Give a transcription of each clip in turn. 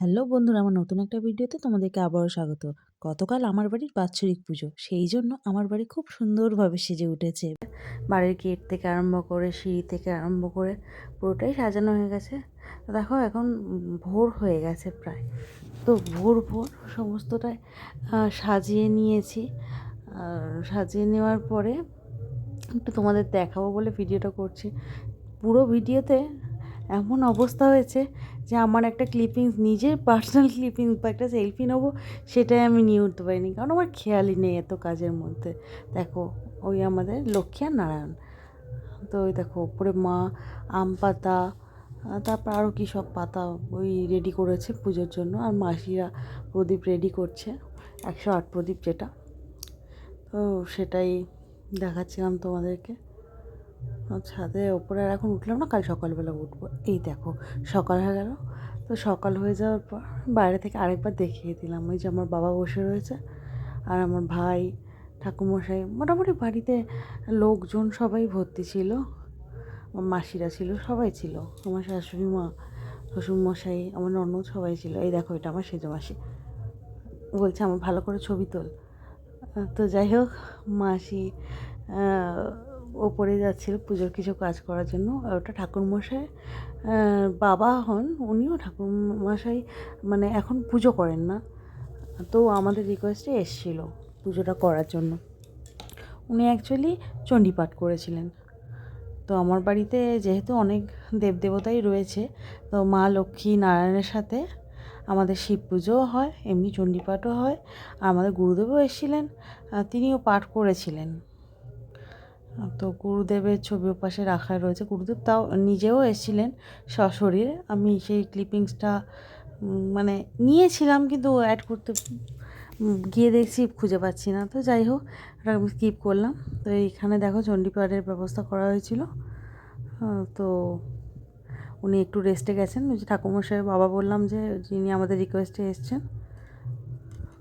Hello বন্ধুরা, আমার নতুন একটা ভিডিওতে তোমাদেরকে আবারও স্বাগত। গতকাল আমার বাড়ির বাৎসরিক পুজো, সেই জন্য আমার বাড়ি খুব সুন্দরভাবে সেজে উঠেছে। বাড়ির গেট থেকে আরম্ভ করে, সিঁড়ি থেকে আরম্ভ করে পুরোটাই সাজানো হয়ে গেছে। দেখো এখন ভোর হয়ে গেছে প্রায়। তো ভোর ভোর সমস্তটাই সাজিয়ে নিয়েছি। সাজিয়ে নেওয়ার পরে একটু তোমাদের দেখাবো বলে ভিডিওটা করছি। পুরো ভিডিওতে এমন অবস্থা হয়েছে যে আমার একটা ক্লিপিংস নিজের পার্সোনাল ক্লিপিংস বা একটা সেলফি নেব, সেটাই আমি নিয়ে উঠতে পারিনি। কারণ আমার খেয়ালই নেই এত কাজের মধ্যে। দেখো, ওই আমাদের লক্ষ্মী আর নারায়ণ। তো ওই দেখো, ওপরে মা, আম পাতা তারপর আরও কী সব পাতা ওই রেডি করেছে পুজোর জন্য। আর মাসিরা প্রদীপ রেডি করছে, একশো আট প্রদীপ যেটা। তো সেটাই দেখাচ্ছিলাম তোমাদেরকে। ছাদে ওপরে আর এখন উঠলাম না, কাল সকালবেলা উঠবো। এই দেখো, সকাল হয়ে গেল। তো সকাল হয়ে যাওয়ার পর বাইরে থেকে আরেকবার দেখিয়ে দিলাম। ওই যে আমার বাবা বসে রয়েছে আর আমার ভাই ঠাকুমশাই মোটামুটি বাড়িতে লোকজন সবাই ভর্তি ছিল। আমার মাসিরা ছিল, সবাই ছিল। আমার শাশুড়ি মা, শ্বশুরমশাই, আমার ননদ সবাই ছিল। এই দেখো, এটা আমার সেজো মাসি বলছে, আমার ভালো করে ছবি তোল। তো যাই হোক, মাসি ওপরে যাচ্ছিল পুজোর কিছু কাজ করার জন্য। আর ওটা ঠাকুরমশাই বাবা হন, উনিও ঠাকুরমশাই মানে এখন পুজো করেন না। তো আমাদের রিকোয়েস্টে এসেছিল পুজোটা করার জন্য। উনি অ্যাকচুয়ালি চণ্ডীপাঠ করেছিলেন। তো আমার বাড়িতে যেহেতু অনেক দেবদেবতাই রয়েছে, তো মা লক্ষ্মী নারায়ণের সাথে আমাদের শিব পুজোও হয়, এমনি চণ্ডীপাঠও হয়। আর আমাদের গুরুদেবও এসেছিলেন তিনিও পাঠ করেছিলেন। তো গুরুদেবের ছবি ওপাশে রাখা রয়েছে। গুরুদেব তাও নিজেও এসেছিলেন সশরীরে। আমি সেই ক্লিপিংসটা মানে নিয়েছিলাম কিন্তু অ্যাড করতে গিয়ে দেখছি খুঁজে পাচ্ছি না। তো যাই হোক ওটা আমি স্কিপ করলাম। তো এইখানে দেখো চণ্ডীপাঠের ব্যবস্থা করা হয়েছিল। তো উনি একটু রেস্টে গেছেন। ঠাকুরমশাই বাবা বললাম যে, যিনি আমাদের রিকোয়েস্টে এসছেন।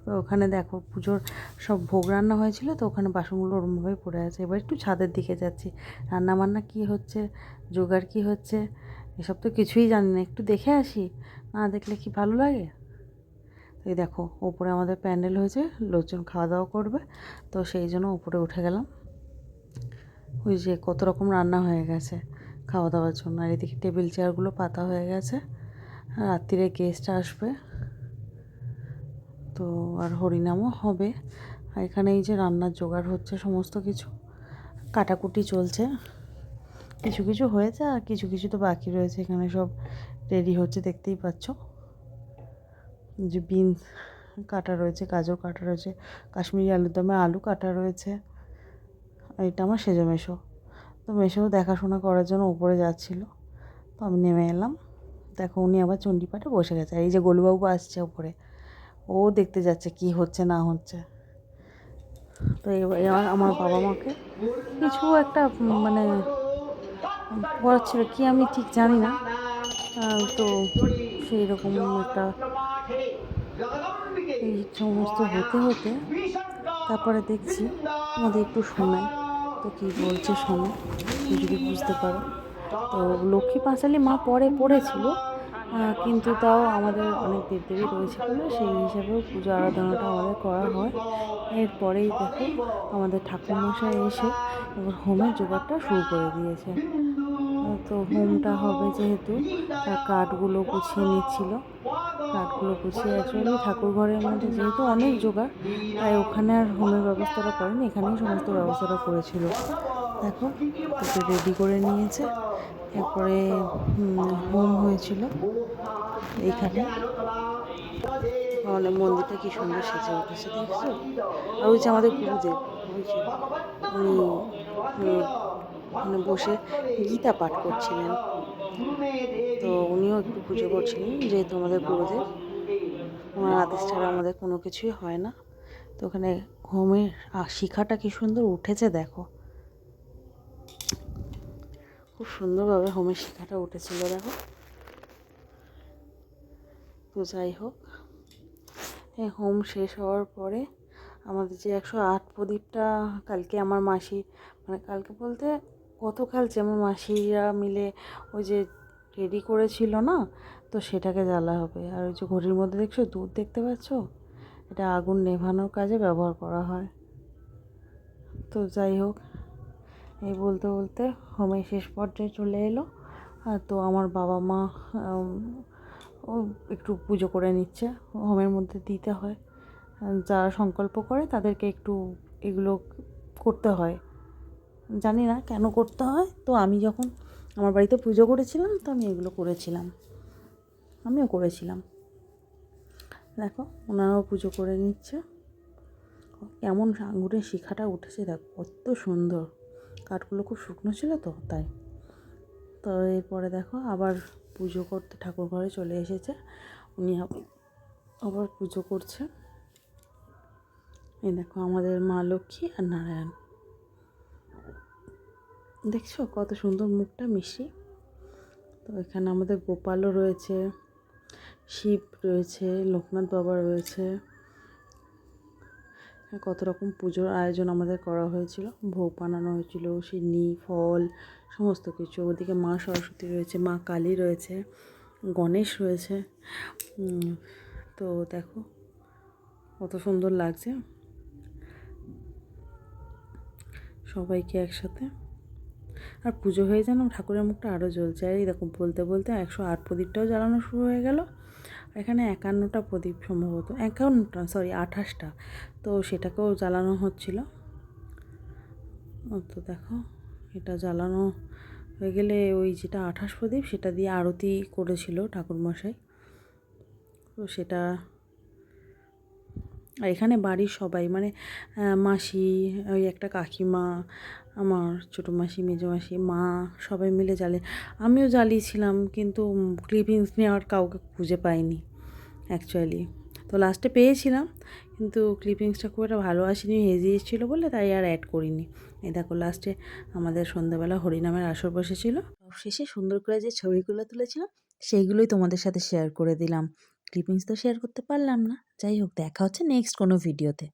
তো ওখানে দেখো পুজোর সব ভোগ রান্না হয়েছিল, তো ওখানে বাসনগুলো ওরমভাবেই পড়ে আছে। এবার একটু ছাদের দিকে যাচ্ছি। রান্না বান্না কী হচ্ছে, জোগাড় কী হচ্ছে, এসব তো কিছুই জানি না। একটু দেখে আসি, না দেখলে কি ভালো লাগে? এই দেখো, ওপরে আমাদের প্যান্ডেল হয়েছে, লোকজন খাওয়া দাওয়া করবে, তো সেই জন্য উপরে উঠে গেলাম। ওই যে কত রকম রান্না হয়ে গেছে খাওয়া দাওয়ার জন্য। আর এদিকে টেবিল চেয়ারগুলো পাতা হয়ে গেছে। রাত্রিরে গেস্ট আসবে। তো আর হরিনামও হবে। আর এখানে এই যে রান্নার জোগাড় হচ্ছে সমস্ত কিছু। কাটাকুটি চলছে। কিছু কিছু হয়েছে আর কিছু কিছু তো বাকি রয়েছে। এখানে সব রেডি হচ্ছে, দেখতেই পাচ্ছ। যে বিনস কাটা রয়েছে, গাজর কাটা রয়েছে, কাশ্মীরি আলুর দমে আলু কাটা রয়েছে। আর এটা আমার সেজো মেশো। তো মেশোও দেখাশোনা করার জন্য উপরে যাচ্ছিল। তো আমি নেমে এলাম। দেখো উনি আবার চণ্ডীপাঠে বসে গেছে। আর এই যে গোলুবাবু আসছে উপরে। ও দেখতে যাচ্ছে কি হচ্ছে, না হচ্ছে। তো এবার আমার বাবা মাকে কিছু একটা মানে পড়াচ্ছিল কি আমি ঠিক জানি না। তো সেই রকম একটা এই সমস্ত হতে হতে তারপরে দেখছি আমাদের একটু শোনায় তো কী বলছে শোনো যদি বুঝতে পারো। তো লক্ষ্মী পাঁচালি মা পরে পড়েছিল। কিন্তু তাও আমাদের অনেক দেবদেবী রয়েছে বলে সেই হিসাবেও পুজো আরাধনাটা আমাদের করা হয়। এরপরেই দেখো আমাদের ঠাকুরমশাই এসে এবার হোমের জোগাড়টা শুরু করে দিয়েছে। তো হোমটা হবে যেহেতু, তার কাঠগুলো গুছিয়ে নিচ্ছিল। কাঠগুলো গুছিয়ে অ্যাকচুয়ালি ঠাকুর ঘরের মধ্যে যেহেতু অনেক জোগাড়, তাই ওখানে আর হোমের ব্যবস্থাটা করেনি, এখানেই সমস্ত ব্যবস্থাটা করেছিল। দেখো তোকে রেডি করে নিয়েছে। এরপরে, হোম হয়েছিল। এইখানে। মানে মন্দিরটা কি সুন্দর সেজে উঠেছে, দেখছ? আর ওই যে আমাদের গুরুদেব উনি মানে বসে গীতা পাঠ করছিলেন। তো উনিও একটু পুজো করছিলেন, যেহেতু আমাদের গুরুদেব। ওনার আদেশ ছাড়া আমাদের কোনো কিছুই হয় না। তো ওখানে হোমের শিখাটা কি সুন্দর উঠেছে, দেখো। খুব সুন্দরভাবে হোমের শিখাটা উঠেছিল, দেখো। তো যাই হোক, এই হোম শেষ হওয়ার পরে আমাদের যে একশো আট প্রদীপটা কালকে আমার মাসি মানে কালকে বলতে গতকাল যে আমার মাসিরা মিলে ওই যে রেডি করেছিল না, তো সেটাকে জ্বালা হবে। আর ওই যে ঘড়ির মধ্যে দেখছ, দুধ দেখতে পাচ্ছ? এটা আগুন নেভানোর কাজে ব্যবহার করা হয়। তো যাই হোক এই বলতে বলতে হোমের শেষ পর্যায়ে চলে এলো। তো আমার বাবা মা ও একটু পুজো করে নিচ্ছে, হোমের মধ্যে দিতে হয়। যারা সংকল্প করে তাদেরকে একটু এগুলো করতে হয়। জানি না কেন করতে হয়, তো আমি যখন আমার বাড়িতে পুজো করেছিলাম, তো আমি এগুলো করেছিলাম। আমিও করেছিলাম। দেখো, ওনারাও পুজো করে নিচ্ছে। কেমন আঙুরের শিখাটা উঠেছে, দেখো, কত সুন্দর। কাঠগুলো খুব শুকনো ছিল তো, তাই। তো এরপরে দেখো আবার পুজো করতে, ঠাকুর ঘরে চলে এসেছে। উনি আবার পুজো করছে। এই দেখো আমাদের মা লক্ষ্মী আর নারায়ণ। দেখছ কত সুন্দর মুখটা মিষ্টি। তো এখানে আমাদের গোপালও রয়েছে, শিব রয়েছে, লোকনাথ বাবা রয়েছে। কত রকম পুজোর আয়োজন আমাদের করা হয়েছিল। ভোগ বানানো হয়েছিল, সিন্নি, ফল, সমস্ত কিছু। ওদিকে মা সরস্বতী রয়েছে, মা কালী রয়েছে, গণেশ রয়েছে। তো দেখো কত সুন্দর লাগছে। সবাইকে একসাথে। আর পুজো হয়ে যেন ঠাকুরের মুখটা আরও জ্বলছে। আর বলতে বলতে একশো আট প্রদীপটাও জ্বালানো শুরু হয়ে গেল। এখানে একান্নটা প্রদীপ সম্ভবত, একান্নটা সরি আঠাশটা। তো সেটাকেও জ্বালানো হচ্ছিল। তো দেখো, এটা জ্বালানো হয়ে গেলে ওই যেটা আঠাশ প্রদীপ, সেটা দিয়ে আরতি করেছিল ঠাকুরমশাই। তো সেটা আর এখানে বাড়ির সবাই মানে মাসি, ওই একটা কাকিমা, আমার ছোটো মাসি, মেজো মাসি, মা, সবাই মিলে জ্বালে। আমিও জ্বালিয়েছিলাম, কিন্তু ক্লিপিংস নেওয়ার কাউকে খুঁজে পাইনি অ্যাকচুয়ালি তো লাস্টে পেয়েছিলাম, কিন্তু ক্লিপিংসটা খুব একটা ভালো আসেনি, হেজি এসেছিল বলে তাই আর অ্যাড করিনি। এই দেখো লাস্টে আমাদের সন্ধ্যাবেলা হরিনামের আসর বসেছিল। শেষে সুন্দর করে যে ছবিগুলো তুলেছিলাম, সেইগুলোই তোমাদের সাথে শেয়ার করে দিলাম। ক্লিপিংস তো শেয়ার করতে পারলাম না। যাই হোক দেখা হচ্ছে নেক্সট কোনো ভিডিওতে